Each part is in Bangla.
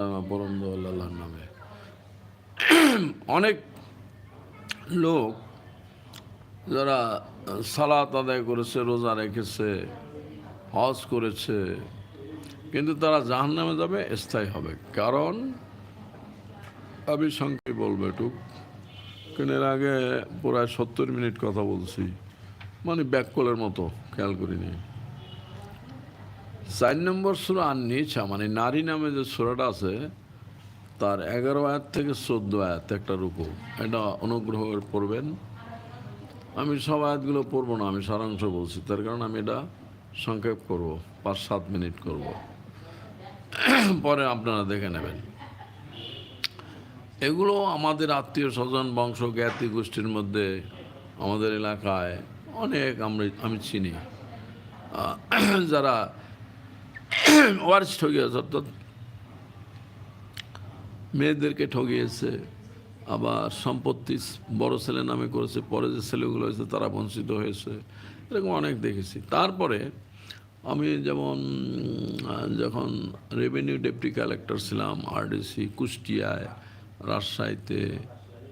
নামে। অনেক লোক যারা সালাত আদায় করেছে, রোজা রেখেছে, হজ করেছে, কিন্তু তারা জাহান নামে যাবে, স্থায়ী হবে। কারণ, আমি সংক্ষেপে বলব একটু। কিন্তু এর আগে প্রায় সত্তর মিনিট কথা বলছি। মানে ব্যাককলের মতো, খেয়াল করিনি। চার নম্বর সুরা আর নিচা মানে নারী নামে যে সুরাটা আছে, তার এগারো আয়াত থেকে চোদ্দ আয়াত একটা রুকু। এটা অনুগ্রহ পড়বেন। আমি সব আয়াতগুলো পড়ব না, আমি সারাংশ বলছি। তার কারণ আমি এটা সংক্ষেপ করব, পাঁচ সাত মিনিট করব। পরে আপনারা দেখে নেবেন। এগুলো আমাদের আত্মীয় স্বজন, বংশ, জ্ঞাতি গোষ্ঠীর মধ্যে, আমাদের এলাকায় অনেক আমরা আমি চিনি। যারা ওয়ার্স ঠকিয়েছে অর্থাৎ মেয়েদেরকে ঠকিয়েছে আবার সম্পত্তি বড় ছেলে নামে করেছে, পরে যে ছেলেগুলো হয়েছে তারা বঞ্চিত হয়েছে, এরকম অনেক দেখেছি। তারপরে আমি যেমন যখন রেভিনিউ ডেপুটি কালেক্টর ছিলাম আরডিসি কুষ্টিয়ায়, রাজশাহীতে,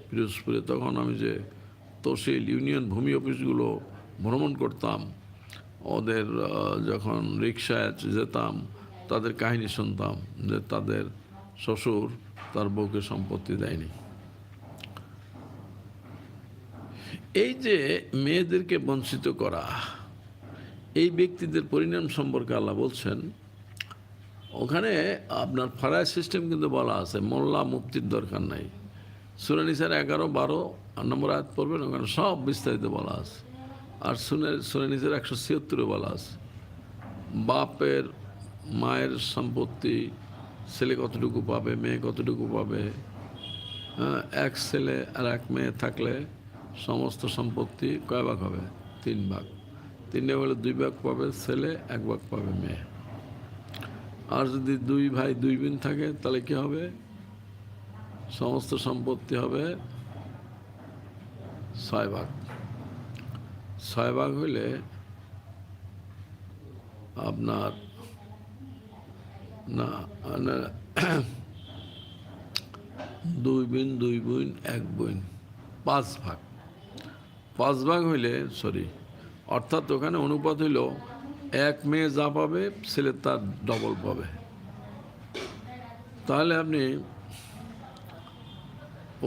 পিরোজপুরে, তখন আমি যে তহসিল ইউনিয়ন ভূমি অফিসগুলো ভ্রমণ করতাম, ওদের যখন রিক্সায় যেতাম তাদের কাহিনী শুনতাম যে তাদের শ্বশুর তার বউকে সম্পত্তি দেয়নি। এই যে মেয়েদেরকে বঞ্চিত করা, এই ব্যক্তিদের পরিণাম সম্পর্কে আল্লাহ বলছেন, ওখানে আপনার ফারায় সিস্টেম কিন্তু বলা আছে, মোল্লা মুক্তির দরকার নাই। সুরানিসার এগারো, বারো নম্বর আয়াত পড়বেন, ওখানে সব বিস্তারিত বলা আছে। আর সুনের সুরানিসার একশো ছিয়াত্তরে বলা আছে, বাপের মায়ের সম্পত্তি, ছেলে কতটুকু পাবে, মেয়ে কতটুকু পাবে হ্যাঁ এক ছেলে আর এক মেয়ে থাকলে সমস্ত সম্পত্তি কয় ভাগ হবে? তিন ভাগ। তিনটে হলে দুই ভাগ পাবে ছেলে, এক ভাগ পাবে মেয়ে। আর যদি দুই ভাই, দুই বোন থাকে, তাহলে কি হবে? সমস্ত সম্পত্তি হবে ছয় ভাগ। ছয় ভাগ হইলে আপনার না দুই বোন দুই বোন এক বোন পাঁচ ভাগ। পাঁচ ভাগ হইলে সরি অর্থাৎ ওখানে অনুপাত হইল এক মেয়ে যা পাবে, ছেলে তার ডবল পাবে। তাহলে আপনি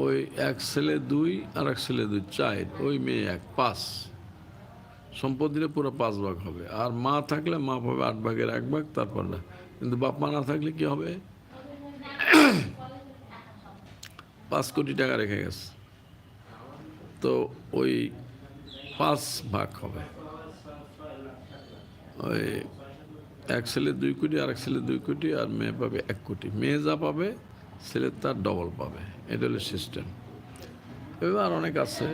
ওই এক ছেলে দুই, আর এক ছেলে দুই, চার, ওই মেয়ে এক, পাঁচ। সম্পদ দিলে পুরো পাঁচ ভাগ হবে। আর মা থাকলে মা পাবে আট ভাগের এক ভাগ, তারপর না। কিন্তু বাপ মা না থাকলে কি হবে? পাঁচ কোটি টাকা রেখে গেছে। তো ওই পাঁচ ভাগ হবে। ওই এক ছেলে দুই কোটি আর এক ছেলে দুই কোটি, আর মেয়ে পাবে এক কোটি। মেয়ে যা পাবে, ছেলে তার ডবল পাবে। এটা হলো সিস্টেম এবার অনেক আছে।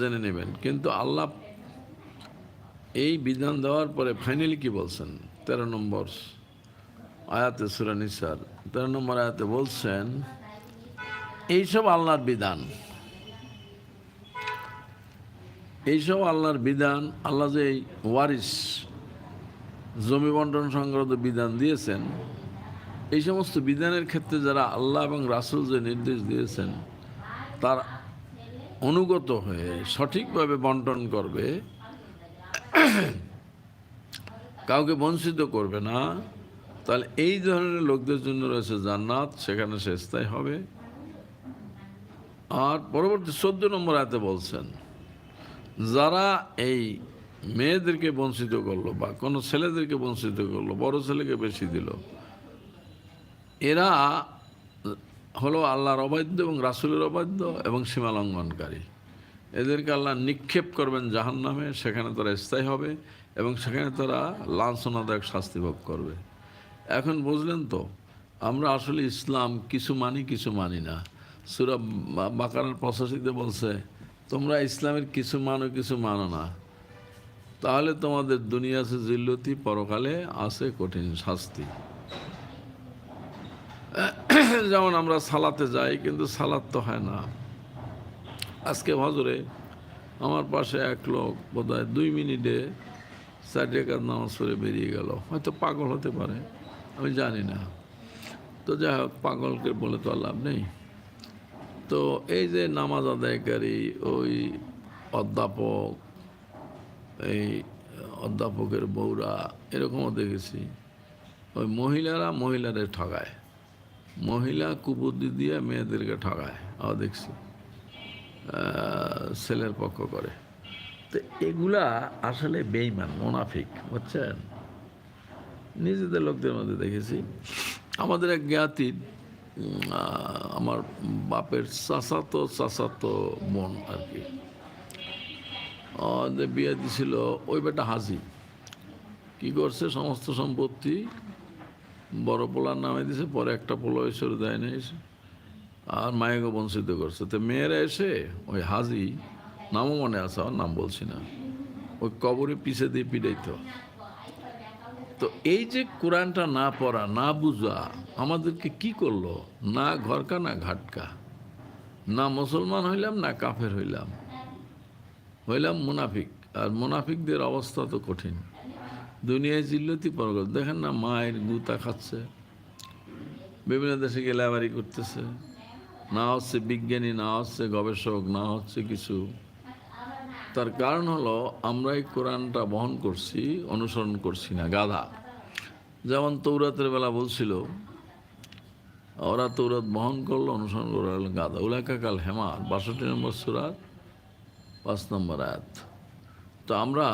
জেনে নেবেন। কিন্তু আল্লাহ এই বিধান দেওয়ার পরে ফাইনালি কি বলছেন? তেরো নম্বর আয়াতে সুরানিসার তেরো নম্বর আয়াতে বলছেন, এইসব আল্লাহর বিধান, এইসব আল্লাহর বিধান, আল্লাহ যে ওয়ারিস জমি বন্টন সংক্রান্ত বিধান দিয়েছেন, এই সমস্ত বিধানের ক্ষেত্রে যারা আল্লাহ এবং রাসুল যে নির্দেশ দিয়েছেন, তার অনুগত হয়ে সঠিকভাবে বন্টন করবে কাউকে বঞ্চিত করবে না, তাহলে এই ধরনের লোকদের জন্য রয়েছে জান্নাত, সেখানে সে স্থায়ী হবে। আর পরবর্তী চোদ্দ নম্বর আয়তে বলছেন, যারা এই মেয়েদেরকে বঞ্চিত করল বা কোনো ছেলেদেরকে বঞ্চিত করল, বড় ছেলেকে বেশি দিল, এরা হলো আল্লাহর অবাধ্য এবং রাসুলের অবাধ্য এবং সীমালঙ্ঘনকারী। এদেরকে আল্লাহ নিক্ষেপ করবেন জাহান নামে সেখানে তারা স্থায়ী হবে। এবং সেখানে তারা লাঞ্ছনাদায়ক শাস্তি ভোগ করবে। এখন বুঝলেন তো, আমরা আসলে ইসলাম কিছু মানি কিছু মানি না। সুরা বাকারের প্রশাসিতে বলছে, তোমরা ইসলামের কিছু মানো কিছু মানো না। তাহলে তোমাদের দুনিয়া আছে জিল্লতি, পরকালে আছে কঠিন শাস্তি। যেমন আমরা সালাতে যাই, কিন্তু সালাত তো হয় না। আজকে হজরে আমার পাশে এক লোক বোধহয় দুই মিনিটে চার রেখাত নামাজ পড়ে বেরিয়ে গেল। হয়তো পাগল হতে পারে, আমি জানি না। তো যাই হোক, পাগলকে বলে তো লাভ নেই। তো এই যে নামাজ আদায়কারী, ওই অধ্যাপক, এই অধ্যাপকের বউরা, এরকমও দেখেছি। ওই মহিলারা মহিলাদের ঠগায়। মহিলা কুবুদ্ধি দিয়ে মেয়েদেরকে ঠগায়। আও দেখছি ছেলের পক্ষ করে। তো এগুলা আসলে বেইমান মোনাফিক, বুঝছেন? নিজেদের লোকদের মধ্যে দেখেছি। আমাদের এক জ্ঞাতির আমার বাপের চাচাতো চাচাতো বোন আর কি। যে বিয়ে দিছিল, ওই বেটা হাজি। কি করছে? সমস্ত সম্পত্তি বড় পোলার নামে দিছে, পরে একটা পোলো এসে দেয় না এসে আর মায়েকে বঞ্চিত করছে। তো মেয়েরা এসে, ওই হাজি নামও মনে আছে আমার নাম বলছি না। ওই কবরে পিছে দিয়ে পিড়াইতো তো এই যে কোরআনটা না পড়া, না বুঝা, আমাদেরকে কি করল? না ঘরকা, না ঘাটকা। না মুসলমান হইলাম, না কাফের হইলাম। হইলাম মুনাফিক, আর মুনাফিকদের অবস্থা তো কঠিন। দুনিয়ায় জিল্লতি পরগল। দেখেন না, মায়ের গুতা খাচ্ছে। বিভিন্ন দেশে গেলাবারি করতেছে। না হচ্ছে বিজ্ঞানী, না হচ্ছে গবেষক, না হচ্ছে কিছু। তার কারণ হলো, আমরা এই কোরআনটা বহন করছি, অনুসরণ করছি না, গাধা। যেমন তৌরাতের বেলা বলছিল, ওরা তৌরাত বহন করল, অনুসরণ করা গাধা। উলাকাকাল হেমার বাষট্টি নম্বর সুরাত পাঁচ নম্বর আয়াত। তো আমরা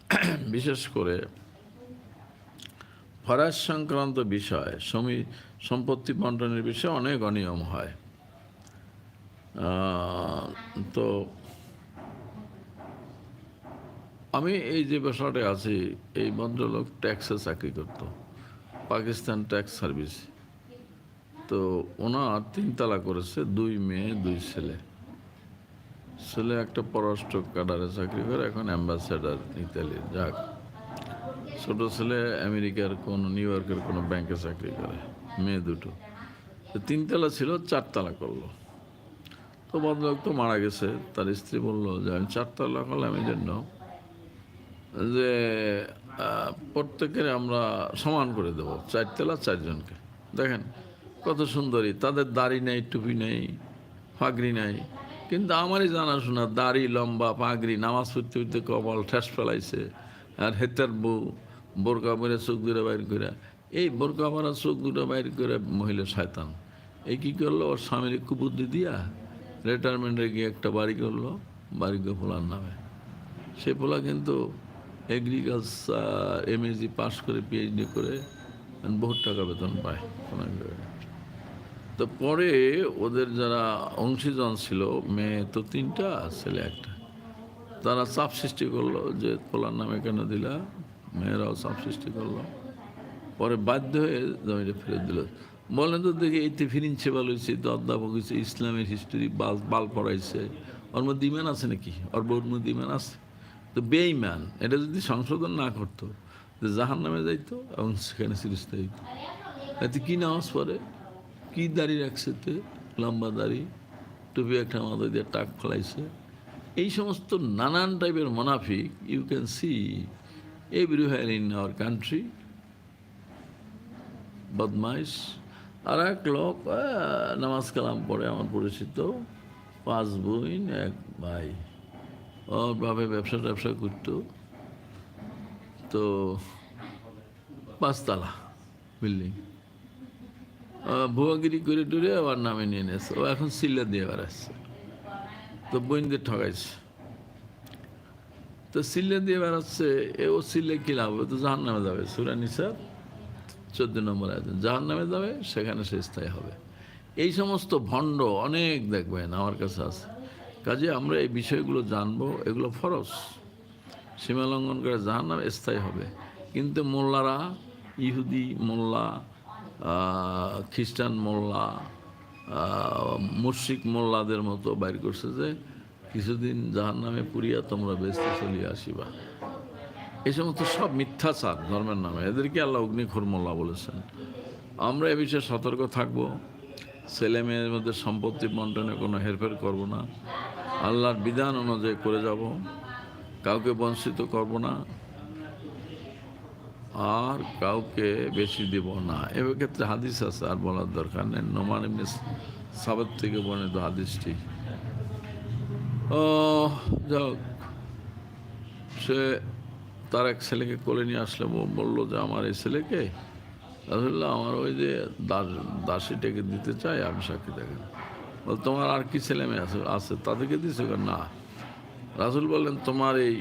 বিশেষ করে ফরাজ সংক্রান্ত বিষয়, সমী, সম্পত্তি বন্টনের বিষয়ে অনেক অনিয়ম হয়। তো আমি এই যে বিষয়টা আছি, এই ভদ্রলোক ট্যাক্সে চাকরি করত, পাকিস্তান ট্যাক্স সার্ভিস। তো ওনার তিনতলা করেছে, দুই মেয়ে, দুই ছেলে। ছেলে একটা পররাষ্ট্র কাডারে চাকরি করে, এখন অ্যাম্বাসেডার ইতালির, যাক। ছোট ছেলে আমেরিকার কোন, নিউ ইয়র্কের কোনো ব্যাংকে চাকরি করে, মেয়ে দুটো। তিনতলা ছিল, চারতলা করল। তো ভদ্রলোক তো মারা গেছে, তার স্ত্রী বলল যে, আমি চারতলা করলাম এই জন্য যে প্রত্যেকের আমরা সমান করে দেবো, চারতলা চারজনকে। দেখেন কত সুন্দরী, তাদের দাড়ি নেই, টুপি নেই পাগড়ি নেই। কিন্তু আমারই জানাশোনা, দাড়ি লম্বা পাগড়ি নামাজ পড়তে পড়তে কপাল ঠেস ফেলাইছে, আর হেতার বউ, বোরকা পরে চোখ দুটো বাইর করে এই বোরকা পরা চোখ দুটো বাইর করে মহিলা শয়তান। এই কী করল? ওর স্বামীর কুবুদ্ধি দিয়া রিটায়ারমেন্টে গিয়ে একটা বাড়ি করল, বাড়ি গিয়ে ফোলার নামে। সে পোলা কিন্তু এগ্রিকালচার এমএসি পাস করে পিএইচডি করে বহুত টাকা বেতন পায় তো পরে ওদের যারা অংশীজন ছিল, মেয়ে তো তিনটা, ছেলে একটা। তারা চাপ সৃষ্টি করল যে পোলার নামে কেন দিলা? মেয়েরাও চাপ সৃষ্টি করল। পরে বাধ্য হয়ে জমিটা ফেরত দিল। বলেন তো দেখি এইতে প্রিন্সিপাল হয়েছে তো অধ্যাপক হয়েছে ইসলামের হিস্টোরি বাল বাল পড়াইছে। ওর মধ্যে ইমান আছে নাকি? ওর বউর মধ্যে ইমান আছে? তো বেইমান এটা যদি সংশোধন না করতো যে জাহান নামে যাইতো এবং সেখানে সিরিজতে এতে কী নামাজ পড়ে? কী দাড়ি রাখছে তে? লম্বা দাড়ি, টুপি একটা মাথায় দিয়ে টাক ফলাইছে এই সমস্ত নানান টাইপের মোনাফিক you can see everywhere in our country বদমাইশ, আর এক লোক নামাজ কালাম পড়ে আমার পরিচিত, পাঁচ বোন, এক ভাই। ওর বাপে ব্যবসা ট্যাবসা করতো। তো পাঁচতলা বিল্ডিং। ভুয়াগিরি করে টুরে আবার নামে নিয়ে নিয়েছে। ও এখন সিল্লা দিয়ে বেড়াচ্ছে। তো বোনদের ঠকাইছে। তো সিল্লে দিয়ে বেড়াচ্ছে, এ ও সিল্লে কী লাভ? হবে? তো জাহান নামে যাবে সুরানিসার চোদ্দ নম্বর আয়োজন জাহান নামে যাবে, সেখানে সে স্থায়ী হবে। এই সমস্ত ভণ্ড অনেক দেখবেন আমার কাছে আছে। কাজে আমরা এই বিষয়গুলো জানব, এগুলো ফরজ। সীমা লঙ্ঘন করে জাহান নামে স্থায়ী হবে। কিন্তু মোল্লারা, ইহুদি মোল্লা খ্রিস্টান মোল্লা মুর্শিক মোল্লাদের মতো বাইর করছে যে কিছুদিন জাহান নামে পুরিয়া তোমরা বেসতে চলিয়ে আসিবা। এই সমস্ত সব মিথ্যাচার ধর্মের নামে। এদেরকে আল্লাহ অগ্নিখোর মোল্লা বলেছেন। আমরা এ বিষয়ে সতর্ক থাকব। ছেলে মেয়ের মধ্যে সম্পত্তি বন্টনে কোনো হেরফের করব না। আল্লাহর বিধান অনুযায়ী করে যাব। কাউকে বঞ্চিত করব না। আর কাউকে বেশি দিব না। এ ক্ষেত্রে হাদিস আছে, আর বলার দরকার নেই। নোমান ইবনে সাবাত থেকে বর্ণিত হাদিসটি। ও যাক সে তার এক ছেলেকে কোলে নিয়ে আসলে বলল যে, আমার এই ছেলেকে আসলে আমার ওই যে দাস, দাসীটাকে দিতে চাই, আমি সাক্ষী দেখেন তোমার আর কি ছেলে মেয়ে আছে আছে? তাদেরকে দিছে না। রাসুল বললেন, তোমার এই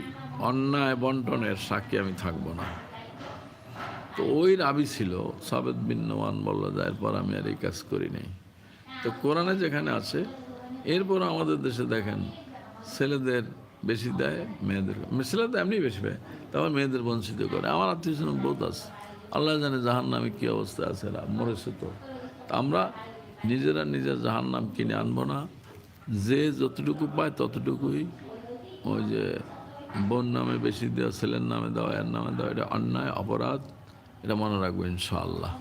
অন্যায় বন্টনের সাক্ষী আমি থাকব না। তো ওই রাবি ছিল, সাবেদ বিন নোয়ান বলল, যে, এরপর আমি আর এই কাজ করি নাই। তো কোরআনে যেখানে আছে, এরপর আমাদের দেশে দেখেন, ছেলেদের বেশি দেয়, মেয়েদের ছেলেদের এমনি বেশি পায় তারপর মেয়েদের বঞ্চিত করে। আমার আত্মীয় স্বজন বহুত আছে, আল্লাহ জানে জাহান নামে কী অবস্থা আছে মরেছে তো। তা আমরা নিজেরা নিজের জাহার নাম কিনে আনব না। যে যতটুকু পায় ততটুকুই। ওই যে বোন নামে বেশি দেওয়া, ছেলের নামে দেওয়া, এর নামে দেওয়া, এটা অন্যায়, অপরাধ, এটা মনে রাখব ইনশাআল্লাহ।